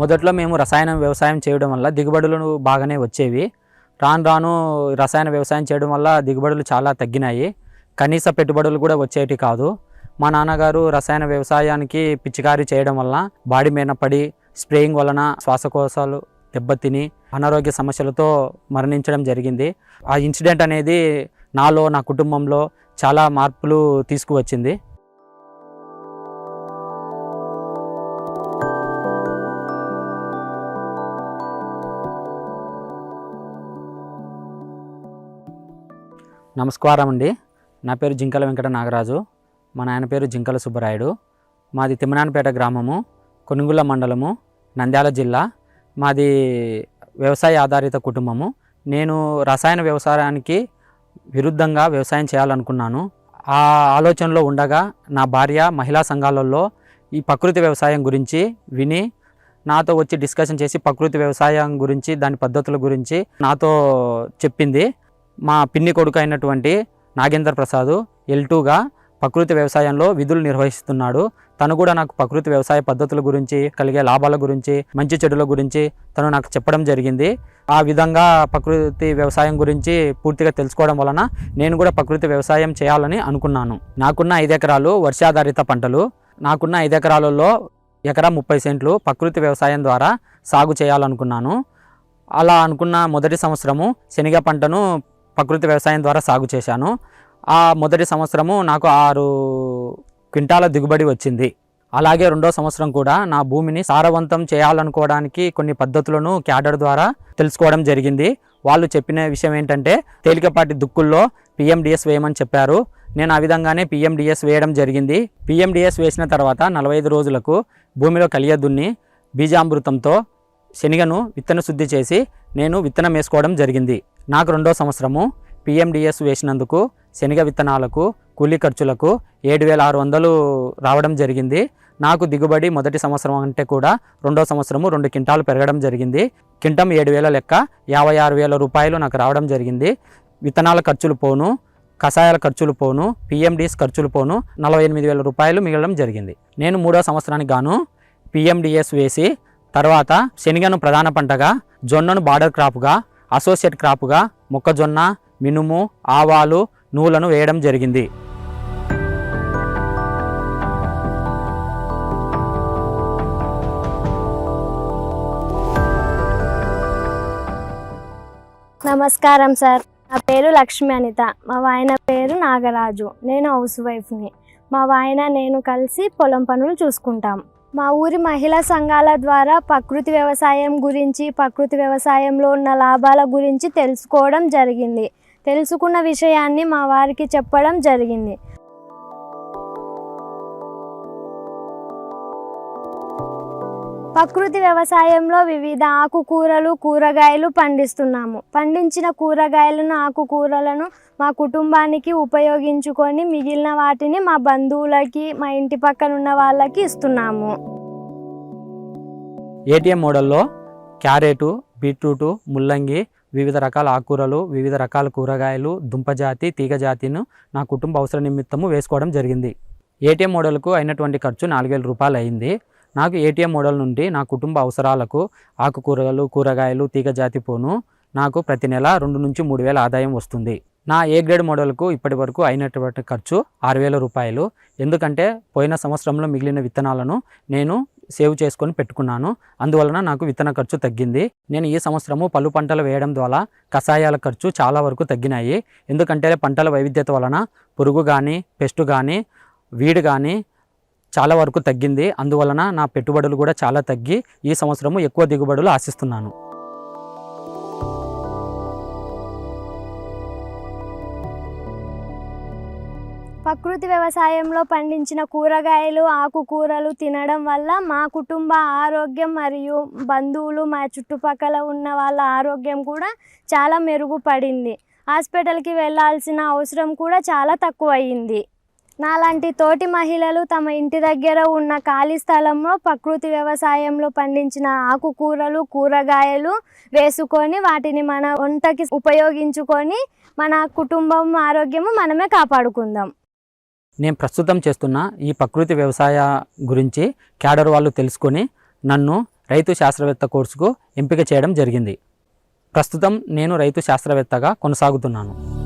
మొదట్లో మేము రసాయన వ్యవసాయం చేయడం వల్ల దిగుబడులు బాగానే వచ్చేవి. రాను రాను రసాయన వ్యవసాయం చేయడం వల్ల దిగుబడులు చాలా తగ్గినాయి. కనీస పెట్టుబడులు కూడా వచ్చేటి కాదు. మా నాన్నగారు రసాయన వ్యవసాయానికి పిచికారీ చేయడం వల్ల బాడీ మీద పడి స్ప్రేయింగ్ వలన శ్వాసకోశాలు దెబ్బతిని అనారోగ్య సమస్యలతో మరణించడం జరిగింది. ఆ ఇన్సిడెంట్ అనేది నాలో నా కుటుంబంలో చాలా మార్పులు తీసుకువచ్చింది. నమస్కారం అండి. నా పేరు జింకల వెంకట నాగరాజు. మా నాయన పేరు జింకల సుబ్బరాయుడు. మాది తిమ్మనానపేట గ్రామము కొనుగుల మండలము నంద్యాల జిల్లా. మాది వ్యవసాయ ఆధారిత కుటుంబము. నేను రసాయన వ్యవసాయానికి విరుద్ధంగా వ్యవసాయం చేయాలనుకున్నాను. ఆ ఆలోచనలో ఉండగా నా భార్య మహిళా సంఘాలలో ఈ ప్రకృతి వ్యవసాయం గురించి విని నాతో వచ్చి డిస్కషన్ చేసి ప్రకృతి వ్యవసాయం గురించి దాని పద్ధతుల గురించి నాతో చెప్పింది. మా పిన్ని కొడుకు అయినటువంటి నాగేంద్ర ప్రసాద్ ఎల్ టూగా ప్రకృతి వ్యవసాయంలో విధులు నిర్వహిస్తున్నాడు. తను కూడా నాకు ప్రకృతి వ్యవసాయ పద్ధతుల గురించి కలిగే లాభాల గురించి మంచి చెడుల గురించి తను నాకు చెప్పడం జరిగింది. ఆ విధంగా ప్రకృతి వ్యవసాయం గురించి పూర్తిగా తెలుసుకోవడం వలన నేను కూడా ప్రకృతి వ్యవసాయం చేయాలని అనుకున్నాను. నాకున్న ఐదు ఎకరాలు వర్షాధారిత పంటలు. నాకున్న ఐదు ఎకరాలలో ఎకరా ముప్పై సెంట్లు ప్రకృతి వ్యవసాయం ద్వారా సాగు చేయాలనుకున్నాను. అలా అనుకున్న మొదటి సంవత్సరము శనగ పంటను ప్రకృతి వ్యవసాయం ద్వారా సాగు చేశాను. ఆ మొదటి సంవత్సరము నాకు ఆరు క్వింటాల దిగుబడి వచ్చింది. అలాగే రెండో సంవత్సరం కూడా నా భూమిని సారవంతం చేయాలనుకోవడానికి కొన్ని పద్ధతులను క్యాడర్ ద్వారా తెలుసుకోవడం జరిగింది. వాళ్ళు చెప్పిన విషయం ఏంటంటే తేలికపాటి దుక్కుల్లో పిఎండిఎస్ వేయమని చెప్పారు. నేను ఆ విధంగానే పిఎండిఎస్ వేయడం జరిగింది. పిఎండిఎస్ వేసిన తర్వాత నలభై ఐదు రోజులకు భూమిలో కలియ దున్ని బీజామృతంతో శనగను విత్తన శుద్ధి చేసి నేను విత్తనం వేసుకోవడం జరిగింది. నాకు రెండో సంవత్సరము. పిఎండిఎస్ వేసినందుకు శనగ విత్తనాలకు కూలీ ఖర్చులకు ఏడు వేల ఆరు వందలు రావడం జరిగింది. నాకు దిగుబడి మొదటి సంవత్సరం అంటే కూడా రెండో సంవత్సరము రెండు క్వింటాలు పెరగడం జరిగింది. క్వింటం ఏడు వేల లెక్క యాభై ఆరు వేల రూపాయలు నాకు రావడం జరిగింది. విత్తనాల ఖర్చులు పోను కషాయాల ఖర్చులు పోను పిఎండిఎస్ ఖర్చులు పోను నలభై ఎనిమిది వేల రూపాయలు మిగలడం జరిగింది. నేను మూడో సంవత్సరానికి గాను పిఎండిఎస్ వేసి తర్వాత శనగను ప్రధాన పంటగా జొన్నను బార్డర్ క్రాప్గా అసోసియేట్ క్రాప్గా మొక్కజొన్న మినుము ఆవాలు నూలను వేయడం జరిగింది. నమస్కారం సార్. నా పేరు లక్ష్మి అనిత. మా వాయన పేరు నాగరాజు. నేను హౌస్ వైఫ్ని. మా వాయన నేను కలిసి పొలం పనులు చూసుకుంటాం. మా ఊరి మహిళా సంఘాల ద్వారా ప్రకృతి వ్యవసాయం గురించి ప్రకృతి వ్యవసాయంలో ఉన్న లాభాల గురించి తెలుసుకోవడం జరిగింది. తెలుసుకున్న విషయాన్ని మా వారికి చెప్పడం జరిగింది. ప్రకృతి వ్యవసాయంలో వివిధ ఆకుకూరలు కూరగాయలు పండిస్తున్నాము. పండించిన కూరగాయలను ఆకుకూరలను మా కుటుంబానికి ఉపయోగించుకొని మిగిలిన వాటిని మా బంధువులకి మా ఇంటి పక్కన ఉన్న వాళ్ళకి ఇస్తున్నాము. ఏటీఎం మోడల్లో క్యారెటు బీట్రూటు ముల్లంగి వివిధ రకాల ఆకుకూరలు వివిధ రకాల కూరగాయలు దుంపజాతి తీగజాతిను నా కుటుంబ అవసర నిమిత్తము వేసుకోవడం జరిగింది. ఏటీఎం మోడల్కు అయినటువంటి ఖర్చు నాలుగు వేల రూపాయలు అయింది నాకు ఏటీఎం మోడల్ నుండి నా కుటుంబ అవసరాలకు ఆకుకూరలు కూరగాయలు తీగజాతి పోను నాకు ప్రతి నెల రెండు నుంచి మూడు వేల ఆదాయం వస్తుంది. నా ఏ గ్రేడ్ మోడల్కు ఇప్పటి వరకు అయినటువంటి ఖర్చు ఆరు వేల రూపాయలు. ఎందుకంటే పోయిన సంవత్సరంలో మిగిలిన విత్తనాలను నేను సేవ్ చేసుకొని పెట్టుకున్నాను. అందువలన నాకు విత్తన ఖర్చు తగ్గింది. నేను ఈ సంవత్సరము పలు పంటలు వేయడం ద్వారా కషాయాల ఖర్చు చాలా వరకు తగ్గినాయి. ఎందుకంటే పంటల వైవిధ్యత వలన పురుగు కానీ పెస్ట్ కానీ వీడు కానీ చాలా వరకు తగ్గింది. అందువలన నా పెట్టుబడులు కూడా చాలా తగ్గి ఈ సంవత్సరము ఎక్కువ దిగుబడులు ఆశిస్తున్నాను. ప్రకృతి వ్యవసాయంలో పండించిన కూరగాయలు ఆకుకూరలు తినడం వల్ల మా కుటుంబ ఆరోగ్యం మరియు బంధువులు మా చుట్టుపక్కల ఉన్న వాళ్ళ ఆరోగ్యం కూడా చాలా మెరుగుపడింది. హాస్పిటల్కి వెళ్ళాల్సిన అవసరం కూడా చాలా తక్కువ నాలాంటి తోటి మహిళలు తమ ఇంటి దగ్గర ఉన్న ఖాళీ స్థలంలో ప్రకృతి వ్యవసాయంలో పండించిన ఆకుకూరలు కూరగాయలు వేసుకొని వాటిని మన వంటకి ఉపయోగించుకొని మన కుటుంబం ఆరోగ్యము మనమే కాపాడుకుందాం. నేను ప్రస్తుతం చేస్తున్న ఈ ప్రకృతి వ్యవసాయ గురించి క్యాడర్ వాళ్ళు తెలుసుకొని నన్ను రైతు శాస్త్రవేత్త కోర్సుకు ఎంపిక చేయడం జరిగింది. ప్రస్తుతం నేను రైతు శాస్త్రవేత్తగా కొనసాగుతున్నాను.